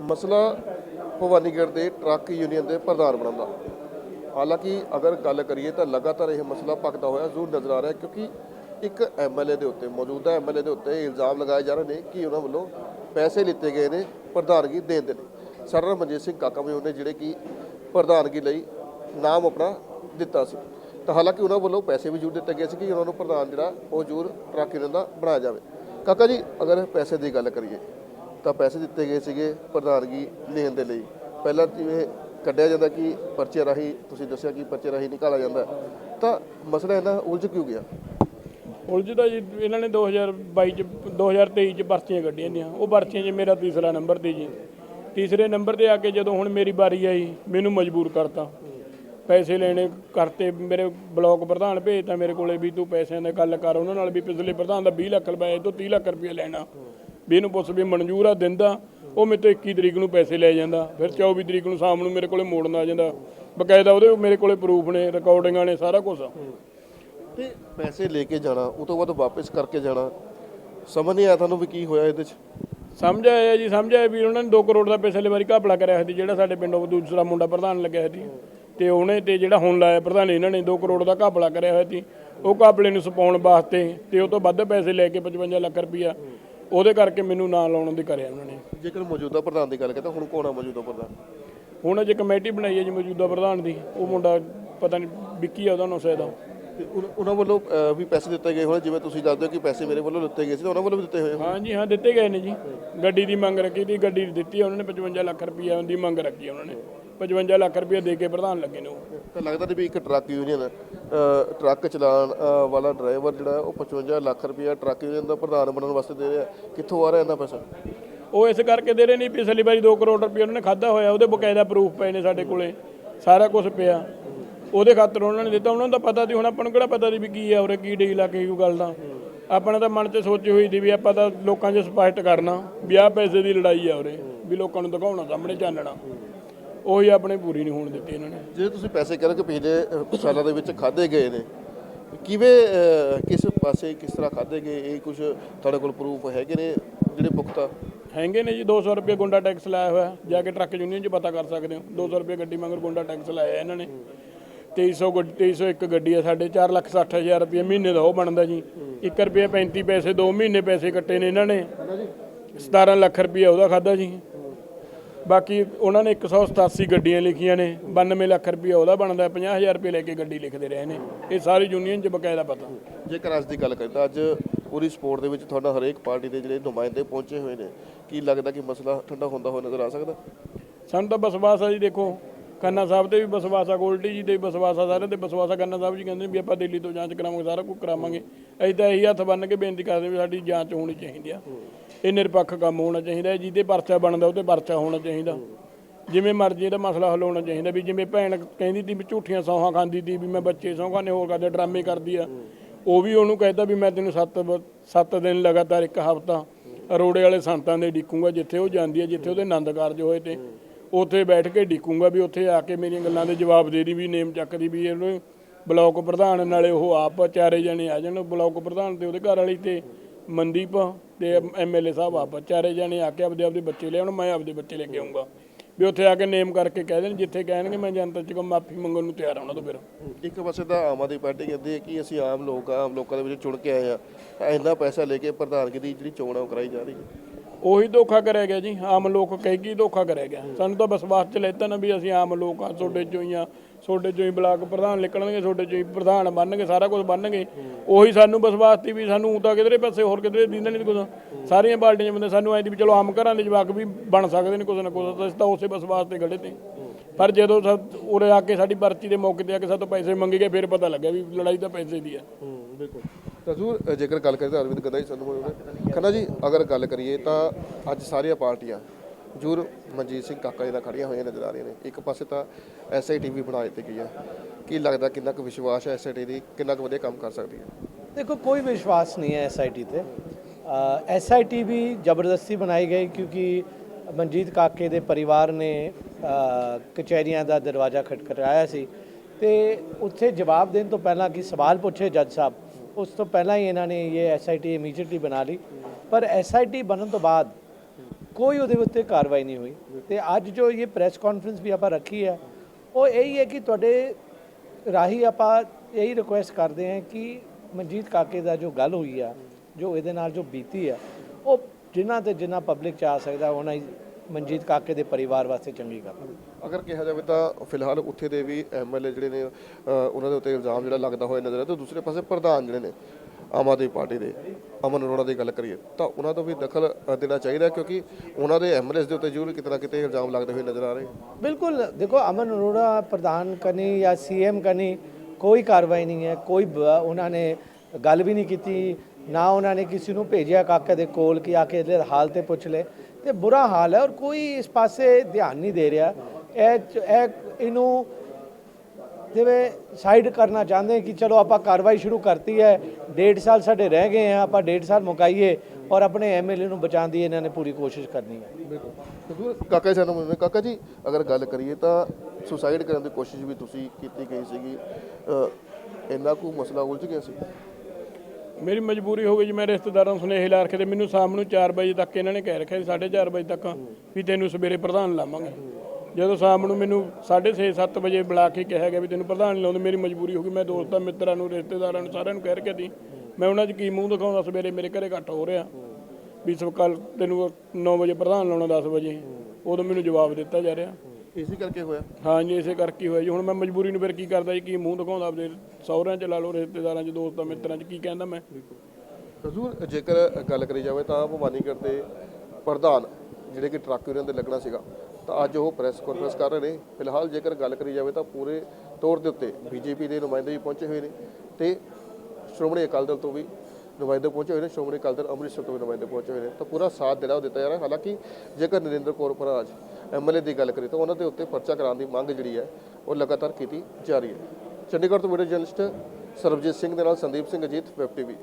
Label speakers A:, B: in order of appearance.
A: ਮਸਲਾ ਭਵਾਨੀਗੜ੍ਹ ਦੇ truck union ਦੇ ਪ੍ਰਧਾਨ ਬਣਨ ਦਾ। ਹਾਲਾਂਕਿ ਅਗਰ ਗੱਲ ਕਰੀਏ ਤਾਂ ਲਗਾਤਾਰ ਇਹ ਮਸਲਾ ਭਖਦਾ ਹੋਇਆ ਜ਼ਰੂਰ ਨਜ਼ਰ ਆ ਰਿਹਾ ਕਿਉਂਕਿ ਇੱਕ ਐਮਐਲਏ ਦੇ ਉੱਤੇ, ਮੌਜੂਦਾ ਐਮਐਲਏ ਦੇ ਉੱਤੇ ਇਲਜ਼ਾਮ ਲਗਾਏ ਜਾ ਰਹੇ ਨੇ ਕਿ ਉਹਨਾਂ ਵੱਲੋਂ ਪੈਸੇ ਲਿੱਤੇ ਗਏ ਨੇ, ਪ੍ਰਧਾਨਗੀ ਦੇਣ ਦੇ ਲਈ। ਸਰਦਾਰ ਮਨਜੀਤ ਸਿੰਘ ਕਾਕਾ ਵੀ ਉਹਨੇ ਜਿਹੜੇ ਕਿ ਪ੍ਰਧਾਨਗੀ ਲਈ ਨਾਮ ਆਪਣਾ ਦਿੱਤਾ ਸੀ। ਤਾਂ ਹਾਲਾਂਕਿ ਉਹਨਾਂ ਵੱਲੋਂ ਪੈਸੇ ਵੀ ਜ਼ਰੂਰ ਦਿੱਤੇ ਗਏ ਸੀ ਕਿ ਉਹਨਾਂ ਨੂੰ ਪ੍ਰਧਾਨ ਜਿਹੜਾ ਉਹ ਜ਼ਰੂਰ ਟਰੱਕ ਯੂਨੀਅਨ ਦਾ ਬਣਾਇਆ ਜਾਵੇ। ਕਾਕਾ ਜੀ, ਅਗਰ ਪੈਸੇ ਦੀ ਗੱਲ ਕਰੀਏ ਤਾਂ ਪੈਸੇ ਦਿੱਤੇ ਗਏ ਸੀਗੇ ਪ੍ਰਧਾਨਗੀ ਲੈਣ ਦੇ ਲਈ। ਪਹਿਲਾਂ ਜਿਵੇਂ ਕੱਢਿਆ ਜਾਂਦਾ ਕਿ ਪਰਚੇ ਰਾਹੀਂ, ਤੁਸੀਂ ਦੱਸਿਆ ਕਿ ਪਰਚੇ ਰਾਹੀਂ ਨਿਕਾਲਿਆ ਜਾਂਦਾ। ਤਾਂ ਮਸਲਾ ਇਹਨਾਂ ਉਲਝ ਕਿਉਂ ਗਿਆ?
B: ਉਲਝਦਾ ਜੀ, ਇਹਨਾਂ ਨੇ 2022 ਚ 2023 ਚ ਪਰਚੀਆਂ ਕੱਢੀਆਂ ਦੀਆਂ ਉਹ ਪਰਚੀਆਂ 'ਚ ਮੇਰਾ ਤੀਸਰਾ ਨੰਬਰ ਤੇ ਜੀ। ਤੀਸਰੇ ਨੰਬਰ ਤੇ ਆ ਕੇ ਜਦੋਂ ਹੁਣ ਮੇਰੀ ਵਾਰੀ ਆਈ, ਮੈਨੂੰ ਮਜਬੂਰ ਕਰਤਾ। ਪੈਸੇ ਲੈਣੇ ਕਰਤੇ, ਮੇਰੇ ਬਲਾਕ ਪ੍ਰਧਾਨ ਭੇਜਤਾ ਮੇਰੇ ਕੋਲੇ ਵੀ ਤੂੰ ਪੈਸਿਆਂ ਦੀ ਗੱਲ ਕਰ, ਉਹਨਾਂ ਨਾਲ ਵੀ ਪਿਛਲੇ ਪ੍ਰਧਾਨ ਦਾ 20 ਲੱਖ ਰੁਪਏ ਤੋਂ 30 ਲੱਖ ਰੁਪਏ ਲੈਣਾ। ਵੀ ਇਹਨੂੰ ਪੁੱਛ ਵੀ ਮਨਜ਼ੂਰ ਆ ਦਿੰਦਾ। ਉਹ ਮੇਰੇ ਤੋਂ 21 ਤਰੀਕ ਨੂੰ ਪੈਸੇ ਲੈ ਜਾਂਦਾ। ਫਿਰ 24 ਤਰੀਕ ਨੂੰ ਸ਼ਾਮ ਨੂੰ ਮੇਰੇ ਕੋਲੇ ਮੋੜਨ ਆ ਜਾਂਦਾ। ਬਕਾਇਦਾ ਉਹਦੇ ਮੇਰੇ ਕੋਲੇ ਪ੍ਰੂਫ ਨੇ ਰਿਕਾਰਡਿੰਗਾਂ ਨੇ ਸਾਰਾ ਕੁਝ
A: ਤੇ ਪੈਸੇ ਲੈ ਕੇ ਜਾਣਾ ਉਹ ਤੋਂ ਬਾਅਦ ਵਾਪਸ ਕਰਕੇ ਜਾਣਾ ਸਮਝ ਨਹੀਂ ਆਇਆ ਤੁਹਾਨੂੰ ਵੀ ਕੀ ਹੋਇਆ ਇਹਦੇ 'ਚ?
B: ਸਮਝ ਆਇਆ ਜੀ ਸਮਝ ਆਇਆ ਵੀ ਉਹਨਾਂ ਨੇ 2 ਕਰੋੜ ਦਾ ਪਿਛਲੇ ਵਾਰੀ ਘਪਲਾ ਕਰਿਆ ਸੀ ਜਿਹੜਾ ਸਾਡੇ ਪਿੰਡੋਂ ਦੂਸਰਾ ਮੁੰਡਾ ਪ੍ਰਧਾਨ ਲੱਗਿਆ ਸੀ। ਤੇ ਉਹਨੇ ਤੇ ਜਿਹੜਾ ਹੁਣ ਲਾਇਆ ਪ੍ਰਧਾਨ ਇਹਨਾਂ ਨੇ 2 ਕਰੋੜ ਦਾ ਘਪਲਾ ਕਰਿਆ ਹੋਇਆ ਸੀ। ਉਹ ਘਪਲੇ ਨੂੰ ਸਪਾਉਣ ਵਾਸਤੇ ਤੇ ਉਹ ਤੋਂ ਵੱਧ ਪੈਸੇ ਲੈ ਕੇ 55 ਲੱਖ ਰੁਪਈਆ ਉਹਦੇ ਕਰਕੇ ਮੈਨੂੰ ਨਾਂ ਲਾਉਣ ਦੀ ਕਰਿਆ ਉਹਨਾਂ ਨੇ।
A: ਜੇਕਰ ਮੌਜੂਦਾ ਪ੍ਰਧਾਨ ਦੀ ਗੱਲ ਕਰੀਏ ਤਾਂ ਹੁਣ ਕੌਣ ਆ ਮੌਜੂਦਾ ਪ੍ਰਧਾਨ?
B: ਹੁਣ ਅਜੇ ਕਮੇਟੀ ਬਣਾਈ ਹੈ ਜੀ ਮੌਜੂਦਾ ਪ੍ਰਧਾਨ ਦੀ। ਉਹ ਮੁੰਡਾ ਪਤਾ ਨਹੀਂ ਵਿੱਕੀ ਆ ਉਹਦਾ ਨਾਂ ਸ਼ਾਇਦ ਆ।
A: ਤੇ ਉਨ- ਉਹਨਾਂ ਵੱਲੋਂ ਅਹ, ਵੀ ਪੈਸੇ ਦਿੱਤੇ ਗਏ ਹੋਣ ਜਿਵੇਂ ਤੁਸੀਂ ਦੱਸਦੇ ਹੋ ਕਿ ਪੈਸੇ ਮੇਰੇ ਵੱਲੋਂ ਦਿੱਤੇ ਗਏ ਸੀ ਤਾਂ ਉਹਨਾਂ ਵੱਲੋਂ ਵੀ ਦਿੱਤੇ ਹੋਏ ਹੋਣ।
B: ਹਾਂ ਜੀ ਹਾਂ ਦਿੱਤੇ ਗਏ ਨੇ ਜੀ। ਗੱਡੀ ਦੀ ਮੰਗ ਰੱਖੀ ਤੀ ਗੱਡੀ ਦਿੱਤੀ ਆ ਉਹਨਾਂ ਨੇ 55 ਲੱਖ ਰੁਪਈਆ ਦੀ ਮੰਗ ਰੱਖੀ ਆ ਉਹਨਾਂ ਨੇ। 55 ਲੱਖ ਰੁਪਈਆ ਦੇ ਕੇ ਪ੍ਰਧਾਨ ਲੱਗੇ ਨੇ ਉਹ।
A: ਤਾਂ ਲੱਗਦਾ ਨਹੀਂ ਵੀ ਇੱਕ ਟਰੱਕ ਯੂਨੀਅਨ ਟਰੱਕ ਚਲਾਉਣ ਵਾਲਾ ਡਰਾਈਵਰ ਜਿਹੜਾ ਹੈ, ਉਹ 55 ਲੱਖ ਰੁਪਇਆ ਟਰੱਕ ਯੂਨੀਅਨ ਦਾ ਪ੍ਰਧਾਨ ਬਣਨ ਵਾਸਤੇ ਦੇ ਰਿਹਾ। ਕਿੱਥੋਂ ਆ ਰਿਹਾ ਇਹਨਾਂ ਪੈਸਾ?
B: ਉਹ ਇਸ ਕਰਕੇ ਦੇ ਰਹੇ ਨਹੀਂ ਪਿਛਲੀ ਵਾਰੀ 2 ਕਰੋੜ ਰੁਪਏ ਉਹਨਾਂ ਨੇ ਖਾਦਾ ਹੋਇਆ ਉਹਦੇ ਬਕਾਇਦਾ ਪ੍ਰੂਫ ਪਏ ਨੇ ਸਾਡੇ ਕੋਲੇ। ਸਾਰਾ ਕੁਝ ਪਿਆ। ਉਹਦੇ ਖਾਤਰ ਉਹਨਾਂ ਨੇ ਦਿੱਤਾ। ਉਹਨਾਂ ਨੂੰ ਤਾਂ ਪਤਾ ਸੀ ਹੁਣ ਆਪਾਂ ਨੂੰ ਕਿਹੜਾ ਪਤਾ ਸੀ ਵੀ ਕੀ ਹੈ ਉਰੇ ਕੀ ਡੀਲ ਆ ਕੀ ਗੱਲ ਦਾ ਆਪਣਾ ਤਾਂ ਮਨ 'ਚ ਸੋਚੀ ਹੋਈ ਸੀ ਵੀ ਆਪਾਂ ਤਾਂ ਲੋਕਾਂ 'ਚ ਸਪਸ਼ਟ ਕਰਨਾ ਵੀ ਆਹ ਪੈਸੇ ਦੀ ਲੜਾਈ ਆ ਉਰੇ ਵੀ ਲੋਕਾਂ ਨੂੰ ਦਿਖਾਉਣਾ ਸਾਹਮਣੇ ਚਾਨਣਾ। ਉਹੀ ਆਪਣੇ ਪੂਰੀ ਨਹੀਂ ਹੋਣ ਦਿੱਤੀ ਇਹਨਾਂ ਨੇ।
A: ਜੇ ਤੁਸੀਂ ਪੈਸੇ ਕਹਿੰਦੇ ਕਿ ਪਿਛਲੇ ਸਾਲਾਂ ਦੇ ਵਿੱਚ ਖਾਦੇ ਗਏ ਨੇ ਕਿਵੇਂ ਅਹ, ਕਿਸ ਪਾਸੇ ਕਿਸ ਤਰ੍ਹਾਂ ਖਾਦੇ ਗਏ? ਇਹ ਕੁਝ ਤੁਹਾਡੇ ਕੋਲ ਪ੍ਰੂਫ ਹੈਗੇ ਨੇ ਜਿਹੜੇ ਪੁਖਤਾ?
B: ਹੈਗੇ ਨੇ ਜੀ 200 ਰੁਪਏ ਗੁੰਡਾ ਟੈਕਸ ਲਾਇਆ ਹੋਇਆ। ਜਾ ਕੇ ਟਰੱਕ ਯੂਨੀਅਨ 'ਚ ਪਤਾ ਕਰ ਸਕਦੇ ਹੋ। 200 ਰੁਪਏ ਗੱਡੀ ਮਗਰ ਗੁੰਡਾ ਟੈਕਸ ਲਾਇਆ ਇਹਨਾਂ ਨੇ। 2300 ਗੱਡੀ 2301 ਗੱਡੀ ਆ ਸਾਡੇ 4 ਲੱਖ 60 ਹਜ਼ਾਰ ਰੁਪਏ ਮਹੀਨੇ ਦਾ ਉਹ ਬਣਦਾ ਜੀ। 1 ਰੁਪਏ 35 ਪੈਸੇ 2 ਮਹੀਨੇ ਪੈਸੇ ਕੱਟੇ ਨੇ ਇਹਨਾਂ ਨੇ। 17 ਲੱਖ ਰੁਪਏ ਉਹਦਾ ਖਾਦਾ ਜੀ। ਬਾਕੀ ਉਹਨਾਂ ਨੇ 187 ਗੱਡੀਆਂ ਲਿਖੀਆਂ ਨੇ 92 ਲੱਖ ਰੁਪਏ ਉਹਦਾ ਬਣਦਾ 50000 ਰੁਪਏ ਲੈ ਕੇ ਗੱਡੀ ਲਿਖਦੇ ਰਹੇ ਨੇ। ਇਹ ਸਾਰੀ ਯੂਨੀਅਨ 'ਚ ਬਕਾਇਦਾ ਪਤਾ।
A: ਜੇਕਰ ਅੱਜ ਦੀ ਗੱਲ ਕਰੀਏ ਤਾਂ ਅੱਜ ਪੂਰੀ ਸਪੋਰਟ ਦੇ ਵਿੱਚ ਤੁਹਾਡਾ ਹਰੇਕ ਪਾਰਟੀ ਦੇ ਜਿਹੜੇ ਨੁਮਾਇੰਦੇ ਪਹੁੰਚੇ ਹੋਏ ਨੇ ਕੀ ਲੱਗਦਾ ਕਿ ਮਸਲਾ ਠੰਡਾ ਹੁੰਦਾ ਹੋਇਆ ਨਜ਼ਰ ਆ ਸਕਦਾ?
B: ਸਾਨੂੰ ਤਾਂ ਵਿਸ਼ਵਾਸ ਆ ਜੀ ਦੇਖੋ ਖੰਨਾ ਸਾਹਿਬ ਦੇ ਵੀ ਵਿਸ਼ਵਾਸ ਆ ਗੋਲਡੀ ਜੀ ਦੇ ਵੀ ਵਿਸ਼ਵਾਸ ਆ ਸਾਰੇ ਤੇ ਵਿਸ਼ਵਾਸ ਆ ਖੰਨਾ ਸਾਹਿਬ ਜੀ ਕਹਿੰਦੇ ਵੀ ਆਪਾਂ ਦਿੱਲੀ ਤੋਂ ਜਾਂਚ ਕਰਾਵਾਂਗੇ, ਸਾਰਾ ਕੁਝ ਕਰਾਵਾਂਗੇ। ਅਸੀਂ ਤਾਂ ਇਹੀ ਹੱਥ ਬੰਨ ਕੇ ਬੇਨਤੀ ਕਰਦੇ ਵੀ ਸਾਡੀ ਜਾਂਚ ਹੋਣੀ ਚਾਹੀਦੀ ਆ। ਇਹ ਨਿਰਪੱਖ ਕੰਮ ਹੋਣਾ ਚਾਹੀਦਾ, ਜਿਹਦੇ ਪਰਚਾ ਬਣਦਾ ਉਹ ਤੇ ਪਰਚਾ ਹੋਣਾ ਚਾਹੀਦਾ। ਜਿਵੇਂ ਮਰਜ਼ੀ ਇਹਦਾ ਮਸਲਾ ਹੱਲ ਹੋਣਾ ਚਾਹੀਦਾ ਵੀ ਜਿਵੇਂ ਭੈਣ ਕਹਿੰਦੀ ਸੀ ਵੀ ਝੂਠੀਆਂ ਸੌਹਾਂ ਖਾਂਦੀ ਸੀ ਵੀ ਮੈਂ ਬੱਚੇ ਸਹੁੰ ਖਾਣੇ ਹੋਰ ਕਰਦੇ ਡਰਾਮੇ ਕਰਦੀ ਆ। ਉਹ ਵੀ ਉਹਨੂੰ ਕਹਿੰਦਾ ਵੀ ਮੈਂ ਤੈਨੂੰ 7 7 ਦਿਨ ਲਗਾਤਾਰ ਇੱਕ ਹਫ਼ਤਾ ਅਰੋੜੇ ਵਾਲੇ ਸੰਤਾਂ ਦੇ ਡਿੱਕੂਗਾ ਜਿੱਥੇ ਉਹ ਜਾਂਦੀ ਹੈ ਜਿੱਥੇ ਉਹਦੇ ਆਨੰਦ ਕਾਰਜ ਹੋਏ ਤੇ। ਉੱਥੇ ਬੈਠ ਕੇ ਡਿੱਕੂਗਾ ਵੀ ਉੱਥੇ ਆ ਕੇ ਮੇਰੀਆਂ ਗੱਲਾਂ ਦੇ ਜਵਾਬ ਦੇ ਦੀ ਵੀ ਨੇਮ ਚੱਕਦੀ ਵੀ ਇਹਨੂੰ ਬਲਾਕ ਪ੍ਰਧਾਨ ਨਾਲੇ ਉਹ ਆਪ ਚਾਰੇ ਜਣੇ ਆ ਜਾਣ ਬਲਾਕ ਪ੍ਰਧਾਨ ਤੇ ਉਹਦੇ ਘਰ ਵਾਲੀ ਤੇ ਮਨਦੀਪ ਤੇ ਐਮਐਲਏ ਸਾਹਿਬ ਆਪ ਚਾਰੇ ਜਣੇ ਆ ਕੇ ਆਪਦੇ ਆਪਦੇ ਬੱਚੇ ਲਿਆਉਣ, ਮੈਂ ਆਪਦੇ ਬੱਚੇ ਲੈ ਕੇ ਆਉਂਗਾ। ਵੀ ਉੱਥੇ ਆ ਕੇ ਨੇਮ ਕਰਕੇ ਕਹਿ ਦੇਣ, ਜਿੱਥੇ ਕਹਿਣਗੇ ਮੈਂ ਜਨਤਾ ਚ ਮਾਫੀ ਮੰਗਣ ਨੂੰ ਤਿਆਰ ਹਾਂ ਉਹਨਾਂ ਤੋਂ ਫਿਰ।
A: ਇੱਕ ਪਾਸੇ ਤਾਂ ਆਮ ਆਦਮੀ ਪਾਰਟੀ ਕਹਿੰਦੀ ਹੈ ਕਿ ਅਸੀਂ ਆਮ ਲੋਕ ਆਮ ਲੋਕਾਂ ਦੇ ਵਿੱਚ ਚੁਣ ਕੇ ਆਏ ਆ। ਇੰਨਾ ਪੈਸਾ ਲੈ ਕੇ ਪ੍ਰਧਾਨਗੀ ਦੀ ਜਿਹੜੀ ਚੋਣ ਆ ਉਹ ਕਰਾਈ ਜਾ ਰਹੀ ਹੈ।
B: ਉਹੀ ਧੋਖਾ ਕਰਿਆ ਗਿਆ ਜੀ, ਆਮ ਲੋਕ ਕਹਿ ਕੀ ਧੋਖਾ ਕਰਿਆ ਗਿਆ। ਸਾਨੂੰ ਤਾਂ ਵਿਸ਼ਵਾਸ ਚ ਲੈਤਾ ਨਾ ਵੀ ਅਸੀਂ ਆਮ ਲੋਕ ਆ, ਤੁਹਾਡੇ ਚੋਂ ਹੀ ਆ, ਤੁਹਾਡੇ ਚੋਂ ਹੀ ਬਲਾਕ ਪ੍ਰਧਾਨ ਨਿਕਲਣਗੇ, ਤੁਹਾਡੇ ਚੋਂ ਹੀ ਪ੍ਰਧਾਨ ਬਣਨਗੇ, ਸਾਰਾ ਕੁਝ ਬਣਨਗੇ। ਉਹੀ ਸਾਨੂੰ ਵਿਸ਼ਵਾਸ ਸੀ ਵੀ ਸਾਨੂੰ ਤਾਂ ਕਿਧਰੇ ਪਾਸੇ ਹੋਰ ਕਿਧਰੇ ਦਿੰਦੇ ਨਹੀਂ ਕੁਝ ਸਾਰੀਆਂ ਪਾਰਟੀਆਂ ਦੇ ਬੰਦੇ ਸਾਨੂੰ ਐਂ ਦੀ ਵੀ ਚਲੋ ਆਮ ਘਰਾਂ ਦੇ ਜਵਾਕ ਵੀ ਬਣ ਸਕਦੇ ਨੇ ਕੁਝ ਨਾ ਕੁਝ ਤਾਂ ਅਸੀਂ ਤਾਂ ਉਸੇ ਵਿਸ਼ਵਾਸ ਤੇ ਖੜੇ ਤੇ। ਪਰ ਜਦੋਂ ਸਾ- ਉਰੇ ਆ ਕੇ ਸਾਡੀ ਪਰਚੀ ਦੇ ਮੌਕੇ ਤੇ ਆ ਕੇ ਸਾਡੇ ਤੋਂ ਪੈਸੇ ਮੰਗੇ ਗਏ, ਫਿਰ ਪਤਾ ਲੱਗਿਆ ਵੀ ਲੜਾਈ ਤਾਂ ਪੈਸੇ ਦੀ ਆ।
A: ਬਿਲਕੁਲ। ਤਾਂ ਜੇਕਰ ਗੱਲ ਕਰੀਏ ਤਾਂ ਅਰਵਿੰਦ ਗਦਾਈ ਸੰਧੂ ਖੰਨਾ ਜੀ, ਅਗਰ ਗੱਲ ਕਰੀਏ ਤਾਂ ਅੱਜ ਸਾਰੀਆਂ ਪਾਰਟੀਆਂ, ਜੂਰ, ਮਨਜੀਤ ਸਿੰਘ ਕਾਕਾ ਜੀ ਦਾ ਖੜੀਆਂ ਹੋਈਆਂ ਨਜ਼ਰ ਆ ਰਹੀਆਂ ਨੇ। ਇੱਕ ਪਾਸੇ ਤਾਂ ਐਸਆਈਟੀ ਵੀ ਬਣਾ ਦਿੱਤੀ ਗਈ ਹੈ। ਕੀ ਲੱਗਦਾ ਕਿੰਨਾ ਕੁ ਵਿਸ਼ਵਾਸ ਹੈ ਐਸਆਈਟੀ ਦੀ? ਕਿੰਨਾ ਕੁ ਵਧੀਆ ਕੰਮ ਕਰ ਸਕਦੀ ਹੈ?
C: ਦੇਖੋ, ਕੋਈ ਵਿਸ਼ਵਾਸ ਨਹੀਂ ਹੈ ਐਸਆਈਟੀ ਤੇ। ਐਸਆਈਟੀ ਵੀ ਜ਼ਬਰਦਸਤੀ ਬਣਾਈ ਗਈ ਕਿਉਂਕਿ ਮਨਜੀਤ ਕਾਕੇ ਦੇ ਪਰਿਵਾਰ ਨੇ ਕਚਹਿਰੀਆਂ ਦਾ ਦਰਵਾਜ਼ਾ ਖਟਕਰਾਇਆ ਸੀ। ਤੇ ਉੱਥੇ ਜਵਾਬ ਦੇਣ ਤੋਂ ਪਹਿਲਾਂ ਕਿ ਸਵਾਲ ਪੁੱਛੇ ਜੱਜ ਸਾਹਿਬ ਉਸ ਤੋਂ ਪਹਿਲਾਂ ਹੀ ਇਹਨਾਂ ਨੇ ਇਹ ਐਸਆਈਟੀ ਇਮੀਡੀਏਟਲੀ ਬਣਾ ਲਈ। ਪਰ ਐਸਆਈਟੀ ਬਣਨ ਤੋਂ ਬਾਅਦ ਕੋਈ ਉਹਦੇ ਉੱਤੇ ਕਾਰਵਾਈ ਨਹੀਂ ਹੋਈ। ਤੇ ਅੱਜ ਜੋ ਇਹ ਪ੍ਰੈਸ ਕਾਨਫਰੰਸ ਵੀ ਆਪਾਂ ਰੱਖੀ ਹੈ, ਉਹ ਇਹੀ ਹੈ ਕਿ ਤੁਹਾਡੇ ਰਾਹੀਂ ਆਪਾਂ ਇਹੀ ਰਿਕੁਐਸਟ ਕਰਦੇ ਹਾਂ ਕਿ ਮਨਜੀਤ ਕਾਕੇ ਦਾ ਜੋ ਗੱਲ ਹੋਈ ਆ, ਜੋ ਇਹਦੇ ਨਾਲ ਜੋ ਬੀਤੀ ਆ, ਉਹ ਜਿਨ੍ਹਾਂ ਤੇ ਜਿੰਨਾ ਪਬਲਿਕ ਚ ਆ ਸਕਦਾ, ਉਹਨਾਂ ਹੀ ਮਨਜੀਤ ਕਾਕੇ ਦੇ ਪਰਿਵਾਰ ਵਾਸਤੇ ਚੰਗੀ ਗੱਲ
A: ਅਗਰ ਕਿਹਾ ਜਾਵੇ ਤਾਂ ਫਿਲਹਾਲ ਉੱਥੇ ਦੇ ਵੀ ਐਮਐਲਏ ਜਿਹੜੇ ਨੇ ਉਹਨਾਂ ਦੇ ਉੱਤੇ ਇਲਜ਼ਾਮ ਜਿਹੜਾ ਲੱਗਦਾ ਹੋਇਆ ਨਜ਼ਰ ਆ ਦੂਸਰੇ ਪਾਸੇ ਪ੍ਰਧਾਨ ਜਿਹੜੇ ਨੇ ਆਮ ਆਦਮੀ ਪਾਰਟੀ ਦੇ ਅਮਨ ਅਰੋੜਾ ਦੀ ਗੱਲ ਕਰੀਏ ਤਾਂ ਉਹਨਾਂ ਤੋਂ ਵੀ ਦਖਲ ਦੇਣਾ ਚਾਹੀਦਾ ਕਿਉਂਕਿ ਉਹਨਾਂ ਦੇ ਐਮਐਲਏ ਦੇ ਉੱਤੇ ਜ਼ਰੂਰ ਕਿਤਨਾ ਕਿਤੇ ਇਲਜ਼ਾਮ ਲੱਗਦੇ ਹੋਏ ਨਜ਼ਰ ਆ ਰਹੇ
C: ਬਿਲਕੁਲ ਦੇਖੋ ਅਮਨ ਅਰੋੜਾ ਪ੍ਰਧਾਨ ਕਰਨੀ ਜਾਂ ਸੀਐਮ ਕਰਨੀ ਕੋਈ ਕਾਰਵਾਈ ਨਹੀਂ ਹੈ ਕੋਈ ਉਹਨਾਂ ਨੇ ਗੱਲ ਵੀ ਨਹੀਂ ਕੀਤੀ ਨਾ ਉਹਨਾਂ ਨੇ ਕਿਸੇ ਨੂੰ ਭੇਜਿਆ ਕਾਕੇ ਦੇ ਕੋਲ ਕਿ ਆ ਕੇ ਇਹਦੇ ਹਾਲ ਤੇ ਪੁੱਛ ਲੈ ਤੇ ਬੁਰਾ ਹਾਲ ਹੈ ਔਰ ਕੋਈ ਇਸ ਪਾਸੇ ਧਿਆਨ ਨਹੀਂ ਦੇ ਰਿਹਾ। ਇਹ ਇਹ ਇਹਨੂੰ ਜਿਵੇਂ ਸਾਈਡ ਕਰਨਾ ਚਾਹੁੰਦੇ ਕਿ ਚਲੋ ਆਪਾਂ ਕਾਰਵਾਈ ਸ਼ੁਰੂ ਕਰਤੀ ਹੈ, ਡੇਢ ਸਾਲ ਸਾਡੇ ਰਹਿ ਗਏ ਆ ਆਪਾਂ ਡੇਢ ਸਾਲ ਮੁਕਾਈਏ ਔਰ ਆਪਣੇ ਐਮਐਲਏ ਨੂੰ ਬਚਾਉਣ ਦੀ ਇਹਨਾਂ ਨੇ ਪੂਰੀ ਕੋਸ਼ਿਸ਼ ਕਰਨੀ ਹੈ।
A: ਬਿਲਕੁਲ। ਕਾਕਾ ਜੀ, ਸਾਨੂੰ ਕਾਕਾ ਜੀ, ਅਗਰ ਗੱਲ ਕਰੀਏ ਤਾਂ ਸੁਸਾਈਡ ਕਰਨ ਦੀ ਕੋਸ਼ਿਸ਼ ਵੀ ਤੁਸੀਂ ਕੀਤੀ ਗਈ ਸੀਗੀ। ਇੰਨਾ ਕੁ ਮਸਲਾ ਉਲਝ ਗਿਆ ਸੀ।
B: ਮੇਰੀ ਮਜਬੂਰੀ ਹੋ ਗਈ ਜੀ, ਮੈਂ ਰਿਸ਼ਤੇਦਾਰਾਂ ਨੂੰ ਸੁਨੇਹੇ ਲਾ ਰੱਖੇ ਤੇ ਮੈਨੂੰ ਸ਼ਾਮ ਨੂੰ 4 ਵਜੇ ਤੱਕ ਇਹਨਾਂ ਨੇ ਕਹਿ ਰੱਖਿਆ ਸੀ 4:30 ਵਜੇ ਤੱਕ ਵੀ ਤੈਨੂੰ ਸਵੇਰੇ ਪ੍ਰਧਾਨ ਲਾਵਾਂਗੇ। ਜਦੋਂ ਸ਼ਾਮ ਨੂੰ ਮੈਨੂੰ 6:30 7 ਵਜੇ ਬੁਲਾ ਕੇ ਕਿਹਾ ਗਿਆ ਵੀ ਤੈਨੂੰ ਪ੍ਰਧਾਨ ਲਾਉਂਦੇ, ਮੇਰੀ ਮਜਬੂਰੀ ਹੋ ਗਈ। ਮੈਂ ਦੋਸਤਾਂ, ਮਿੱਤਰਾਂ ਨੂੰ, ਰਿਸ਼ਤੇਦਾਰਾਂ ਨੂੰ ਸਾਰਿਆਂ ਨੂੰ ਕਹਿ ਰੱਖਿਆ ਸੀ। ਮੈਂ ਉਹਨਾਂ 'ਚ ਕੀ ਮੂੰਹ ਦਿਖਾਉਂਦਾ, ਸਵੇਰੇ ਮੇਰੇ ਘਰੇ ਇਕੱਠ ਹੋ ਰਿਹਾ ਵੀ ਸੋ ਕੱਲ ਤੈਨੂੰ 9 ਵਜੇ ਪ੍ਰਧਾਨ ਲਾਉਣਾ 10 ਵਜੇ। ਉਦੋਂ ਮੈਨੂੰ ਜਵਾਬ ਦਿੱਤਾ ਜਾ ਰਿਹਾ।
A: ਇਸੇ ਕਰਕੇ ਹੋਇਆ?
B: ਹਾਂ ਜੀ ਇਸੇ ਕਰਕੇ ਹੀ ਹੋਇਆ ਜੀ। ਹੁਣ ਮੈਂ ਮਜਬੂਰੀ ਨੂੰ ਫਿਰ ਕੀ ਕਰਦਾ ਜੀ? ਕੀ ਮੂੰਹ ਦਿਖਾਉਂਦਾ ਆਪਦੇ ਸਹੁਰਿਆਂ 'ਚ ਲਾ ਲਓ ਰਿਸ਼ਤੇਦਾਰਾਂ 'ਚ ਦੋਸਤਾਂ ਮਿੱਤਰਾਂ 'ਚ ਕੀ ਕਹਿੰਦਾ ਮੈਂ?
A: ਹਜ਼ੂਰ ਜੇਕਰ ਗੱਲ ਕਰੀ ਜਾਵੇ ਤਾਂ ਭਵਾਨੀਗੜ੍ਹ ਦੇ ਪ੍ਰਧਾਨ ਜਿਹੜੇ ਕਿ ਟਰੱਕ ਯੂਨੀਅਨ ਦੇ ਲੱਗਣਾ ਸੀਗਾ ਤਾਂ ਅੱਜ ਉਹ ਪ੍ਰੈਸ ਕਾਨਫਰੰਸ ਕਰ ਰਹੇ ਨੇ। ਫਿਲਹਾਲ ਜੇਕਰ ਗੱਲ ਕਰੀ ਜਾਵੇ ਤਾਂ ਪੂਰੇ ਤੌਰ ਦੇ ਉੱਤੇ ਬੀਜੇਪੀ ਦੇ ਨੁਮਾਇੰਦੇ ਵੀ ਪਹੁੰਚੇ ਹੋਏ ਨੇ ਤੇ ਸ਼੍ਰੋਮਣੀ ਅਕਾਲੀ ਦਲ ਤੋਂ ਵੀ ਨੁਮਾਇੰਦੇ ਪਹੁੰਚੇ ਹੋਏ ਨੇ, ਸ਼੍ਰੋਮਣੀ ਅਕਾਲੀ ਦਲ ਅੰਮ੍ਰਿਤਸਰ ਤੋਂ ਵੀ ਨੁਮਾਇੰਦੇ ਪਹੁੰਚੇ ਹੋਏ ਨੇ। ਤਾਂ ਪੂਰਾ ਸਾਥ ਜਿਹੜਾ ਉਹ ਦਿੱਤਾ ਜਾ ਰਿਹਾ ਹਾਲਾਂਕਿ ਜੇਕਰ ਨਰਿੰਦਰ ਕੌਰ ਭਰਾਜ ਐਮਐਲਏ ਦੀ ਗੱਲ ਕਰੀ ਤਾਂ ਉਹਨਾਂ ਦੇ ਉੱਤੇ ਪਰਚਾ ਕਰਾਉਣ ਦੀ ਮੰਗ ਜਿਹੜੀ ਹੈ, ਉਹ ਲਗਾਤਾਰ ਕੀਤੀ ਜਾ ਰਹੀ ਹੈ। ਚੰਡੀਗੜ੍ਹ ਤੋਂ ਵੀਡੀਓ ਜਰਨਲਿਸਟ ਸਰਬਜੀਤ ਸਿੰਘ ਦੇ ਨਾਲ ਸੰਦੀਪ ਸਿੰਘ ਅਜੀਤ, ਵੈਬ ਟੀਵੀ।